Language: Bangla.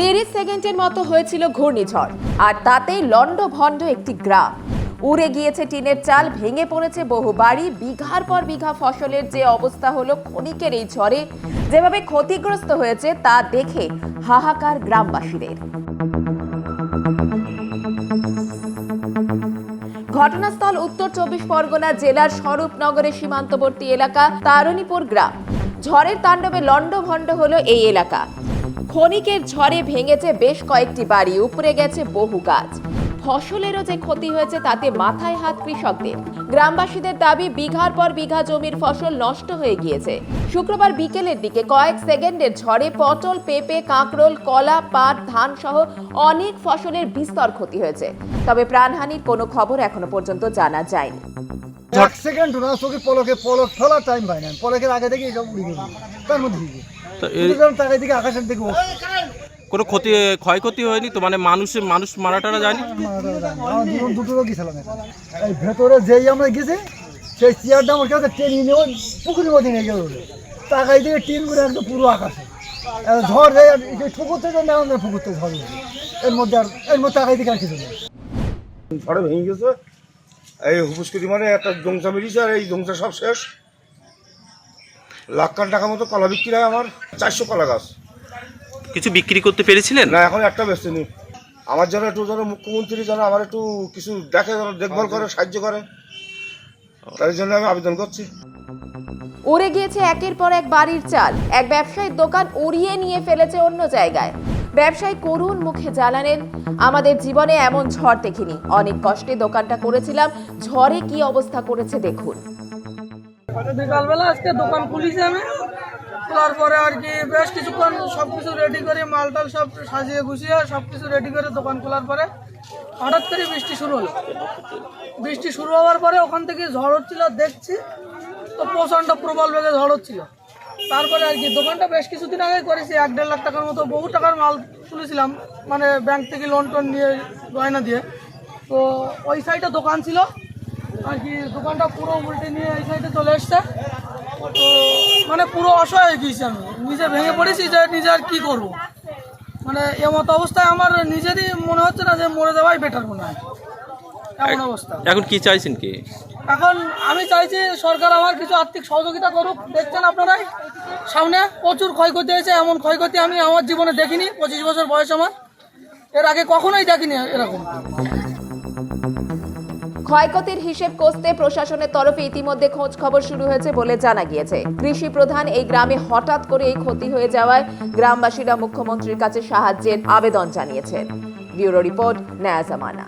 তিরিশ সেকেন্ডের মতো হয়েছিল ঘূর্ণিঝড়, আর তাতেই লণ্ডভণ্ড একটি গ্রাম। উড়ে গিয়েছে টিনের চাল, ভেঙে পড়েছে বহু বাড়ি, বিঘার পর বিঘা ফসলের যে অবস্থা হলো ক্ষণিকের এই ঝড়ে, যেভাবে ক্ষতিগ্রস্ত হয়েছে তা দেখে হাহাকার গ্রামবাসীদের। ঘটনাস্থল উত্তর চব্বিশ পরগনা জেলার স্বরূপনগরের সীমান্তবর্তী এলাকা তারণীপুর গ্রাম। ঝড়ের তাণ্ডবে লণ্ডভণ্ড হলো এই এলাকা। ক্ষণিকের ঝড়ে ভেঙেছে বেশ কয়েকটি বাড়ি, উপড়ে গেছে বহু গাছ। ফসলেরও যে ক্ষতি হয়েছে তাতে মাথায় হাত কৃষকদের। গ্রামবাসীদের দাবি, বিঘার পর বিঘা জমির ফসল নষ্ট হয়ে গিয়েছে। শুক্রবার বিকেলের দিকে কয়েক সেকেন্ডের ঝড়ে পটল, পেঁপে, কাঁকরোল, কলা, পাট, ধান সহ অনেক ফসলের বিস্তর ক্ষতি হয়েছে। তবে প্রাণহানির কোনো খবর এখনও পর্যন্ত জানা যায়নি। এক সেকেন্ড পলকে, পলক ফেলার টাইম পাই না। পলকের আগে থেকে সব উড়ে গেছে। তার মধ্যে কোনো ক্ষতি ক্ষয়ক্ষতি হয়নি তো? মানে মানুষের মানুষ মারা টারা যায়নি দুটো ছিলাম এই ভেতরে যেই আমরা গেছি সেই চেয়ারটা আমার কাছে টেনে নিয়ে পুকুরের মধ্যে নিয়ে গেল। তাকাই দিকে টিন করে একদম পুরো আকাশে। ঝড় যায় পুকুর থেকে না আমাদের পুকুর থেকে ঝড় এর মধ্যে আর এর মধ্যে তাকাই দিকে আর কিছু নেই। ঝড়ে ভেঙে গেছে। এই হুপুসকুটি মানে একটা দংসা বেরিয়েছে আর এই দংসা সব শেষ। লাখ খান টাকা মতো কলা বিক্রি হয় আমার চারশো কলা গাছ। কিছু বিক্রি করতে পেরেছিলেন? না এখন একটা ব্যস্ত নেই। আমার যেন একটু যেন মুখ্যমন্ত্রী যেন আমার একটু কিছু দেখে যেন দেখভাল করে সাহায্য করে। তাই জন্য আমি আবেদন করছি। উড়ে গিয়েছে একের পর এক বাড়ির চাল। এক ব্যবসায়ীর দোকান উড়িয়ে নিয়ে ফেলেছে অন্য জায়গায়। ব্যবসায়ী করুণ মুখে জানালেন আমাদের জীবনে এমন ঝড় দেখিনি। অনেক কষ্টে দোকানটা করেছিলাম। ঝড়ে কি অবস্থা করেছে দেখুন। বিকালবেলা আজকে দোকান খুলিছি আমি। খোলার পরে আর কি বেশ কিছুক্ষণ সব কিছু রেডি করে মাল টাল সব সাজিয়ে গুছিয়ে সব কিছু রেডি করে দোকান খোলার পরে হঠাৎ করে বৃষ্টি শুরু হলো। বৃষ্টি শুরু হওয়ার পরে ওখান থেকে ঝড় হচ্ছিল, দেখছি। তো প্রচণ্ড প্রবল বেগে ঝড় হচ্ছিল। তারপরে আর কি দোকানটা বেশ কিছুদিন আগে করেছি, এক দেড় লাখ টাকার মতো বহু টাকার মাল তুলেছিলাম মানে ব্যাংক থেকে লোন টোন নিয়ে গয়না দিয়ে। তো ওই সাইডে দোকান ছিল। আর কি দোকানটা পুরো উল্টে নিয়ে এই সাইডে চলে এসছে। তো মানে পুরো অসহায় হয়ে গিয়েছি আমি। নিজে ভেঙে পড়েছি যে নিজে আর কি করব? মানে এমত অবস্থায় আমার নিজেরই মনে হচ্ছে না যে মরে যাওয়াই বেটার মনে হয়। এমন অবস্থা। এখন কি চাইছেন কি? এখন আমি চাইছি সরকার আমার কিছু আর্থিক সহযোগিতা করুক। দেখছেন আপনারাই সামনে প্রচুর ক্ষয়ক্ষতি হয়েছে। এমন ক্ষয়ক্ষতি আমি আমার জীবনে দেখিনি। পঁচিশ বছর বয়স আমার। এর আগে কখনোই দেখিনি এরকম। ক্ষয়ক্ষতির হিসেব কষতে প্রশাসনের তরফে ইতিমধ্যে খোঁজ খবর শুরু হয়েছে বলে জানা গিয়েছে। কৃষি প্রধান এই গ্রামে হঠাৎ করে এই ক্ষতি হয়ে যাওয়ায় গ্রামবাসীরা মুখ্যমন্ত্রীর কাছে সাহায্যের আবেদন জানিয়েছেন। ব্যুরো রিপোর্ট, ন্যায় জামানা।